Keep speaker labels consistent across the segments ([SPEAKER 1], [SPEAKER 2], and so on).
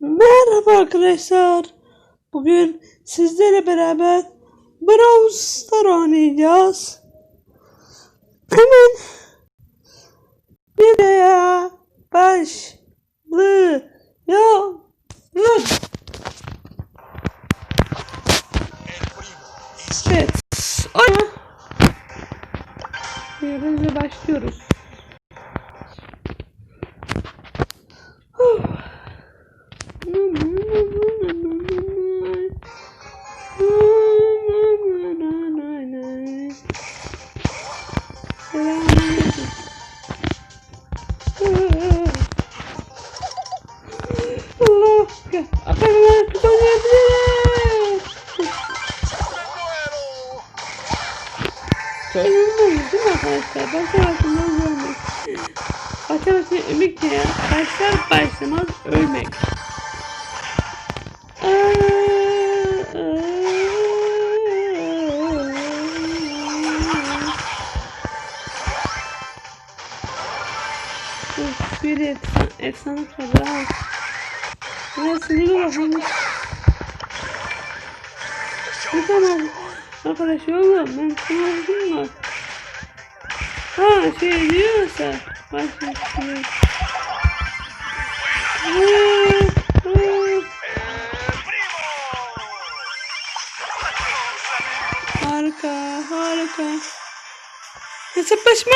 [SPEAKER 1] Merhaba arkadaşlar. Bugün sizlerle beraber Brawl Star oynayacağız. Hemen videoya başlıyoruz. Evet. Oyna. Başlıyoruz. Söylememiz değil mi arkadaşlar? Başlar başlamaz ölmek. Ya? Başlar başlamaz ölmek. Uf, bir efsane, efsane kadar ha. Burası ne bakayım. Bir tane arkadaş oğlum ben sana okudum mu? Ha şey diyorsa başlayalım. Harika, harika. Hesaplaşma.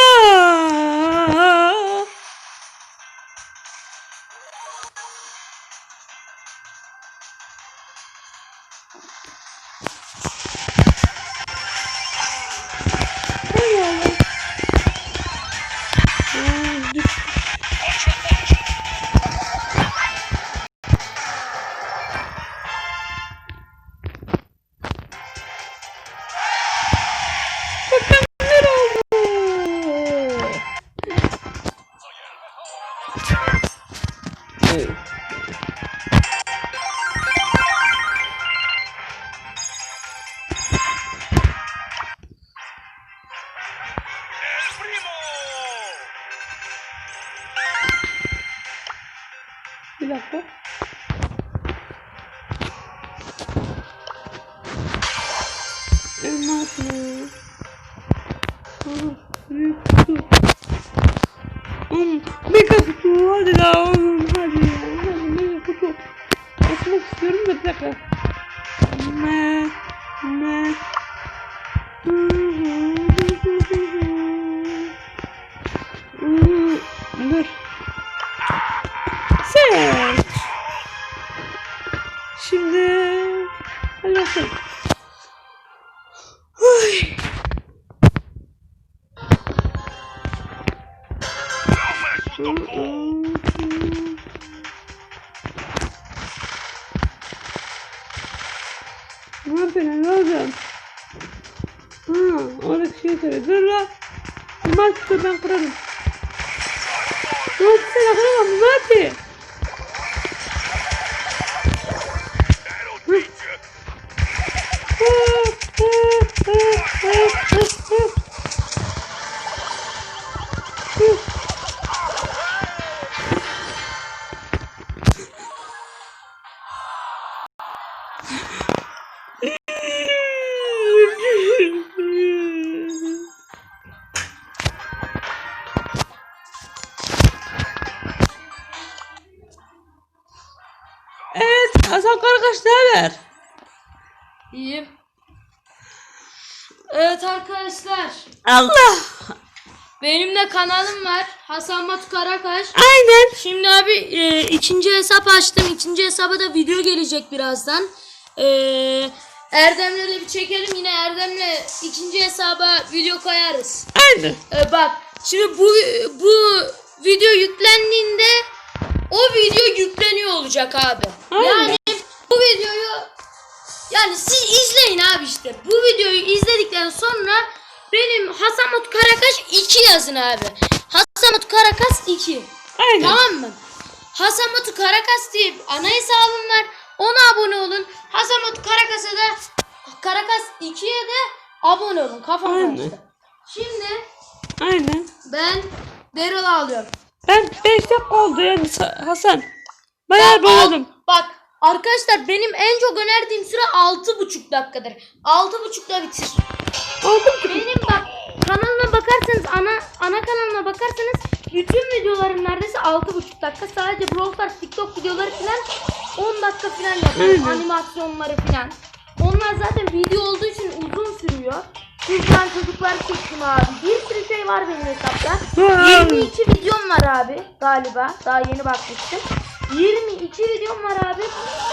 [SPEAKER 1] Bir dakika. Elmas mı? Şimdi hadi bakalım. Ay.
[SPEAKER 2] ¡No me tocó!
[SPEAKER 1] Ne yapıyorsun oğlum? Ha, oradaki şey söyle. Dur lan. Dur ben kurarım. Mati sen kıramam Hasan Karakaş ne haber?
[SPEAKER 3] İyiyim. Evet arkadaşlar.
[SPEAKER 1] Allah.
[SPEAKER 3] Benim de kanalım var. Hasan Batu Karakaş.
[SPEAKER 1] Aynen.
[SPEAKER 3] Şimdi abi e, ikinci hesap açtım. İkinci hesaba da video gelecek birazdan. E, Erdem'le de bir çekelim. Yine Erdem'le ikinci hesaba video koyarız.
[SPEAKER 1] Aynen.
[SPEAKER 3] E, bak şimdi bu bu video yüklendiğinde o video yükleniyor olacak abi.
[SPEAKER 1] Aynen.
[SPEAKER 3] Yani bu videoyu yani siz izleyin abi işte. Bu videoyu izledikten sonra benim Hasan Batu Karakaş 2 yazın abi. Hasan Batu Karakas 2.
[SPEAKER 1] Aynen.
[SPEAKER 3] Tamam mı? Hasan Batu Karakas diye ana hesabım var. Ona abone olun. Hasan Batu Karakas'a da Karakas 2'ye de abone olun. Kafam
[SPEAKER 1] Aynen.
[SPEAKER 3] karıştı. Şimdi
[SPEAKER 1] Aynen.
[SPEAKER 3] ben Daryl alıyorum.
[SPEAKER 1] Ben 5 dakika oldu yani Sa- Hasan. Bayağı
[SPEAKER 3] Ben al-. Bak Bak arkadaşlar benim en çok önerdiğim süre 6,5 dakikadır. 6,5'da bitir. Benim bak kanalıma bakarsanız ana ana kanalına bakarsanız bütün videolarım neredeyse 6,5 dakika. Sadece Brawl Stars TikTok videoları falan 10 dakika falan yapıyorum. Animasyonları falan. Onlar zaten video olduğu için uzun sürüyor. Kızlar çocuklar çektim abi. Bir sürü şey var benim hesapta.
[SPEAKER 1] Vay.
[SPEAKER 3] 22 videom var abi galiba. Daha yeni bakmıştım. 22 videom var abi.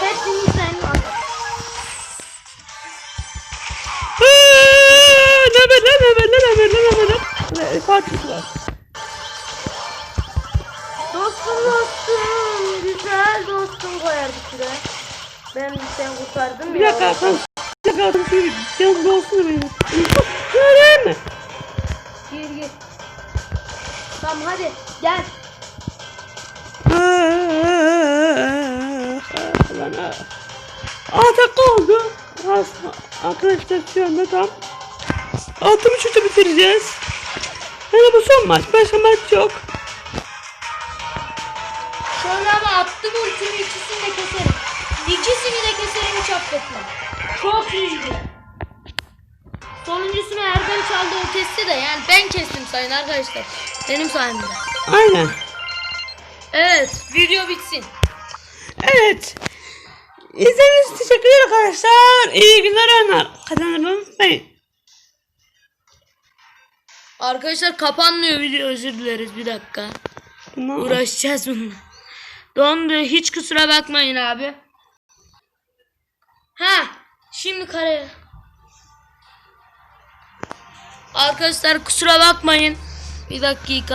[SPEAKER 3] Hepsini izleyin.
[SPEAKER 1] Eee, Ne lan ne lan ne lan ne lan. Ne, Fatih var.
[SPEAKER 3] Dostum dostum, güzel dostum koyardı şuraya. Ben seni kurtardım
[SPEAKER 1] Bir
[SPEAKER 3] ya.
[SPEAKER 1] dakika. Bir dakika adam şey canım olsun da benim. Arkadaşlar şu anda tam altı buçukta bitireceğiz. Yani bu son maç. Başka maç yok.
[SPEAKER 3] Şöyle ama attım ultimi ikisini de keserim. İkisini de keserim hiç affetmem. Çok iyiydi. Sonuncusunu Erdem çaldı o kesti de yani ben kestim sayın arkadaşlar. Benim sayemde.
[SPEAKER 1] Aynen.
[SPEAKER 3] Evet video bitsin.
[SPEAKER 1] Evet. İzlediğiniz için teşekkürler arkadaşlar. İyi günler oynar. Kazanırımı unutmayın.
[SPEAKER 3] Arkadaşlar kapanmıyor video özür dileriz bir dakika.
[SPEAKER 1] Bunu
[SPEAKER 3] Uğraşacağız bununla. Dondu hiç kusura bakmayın abi. Ha şimdi kare. Arkadaşlar kusura bakmayın. Bir dakika.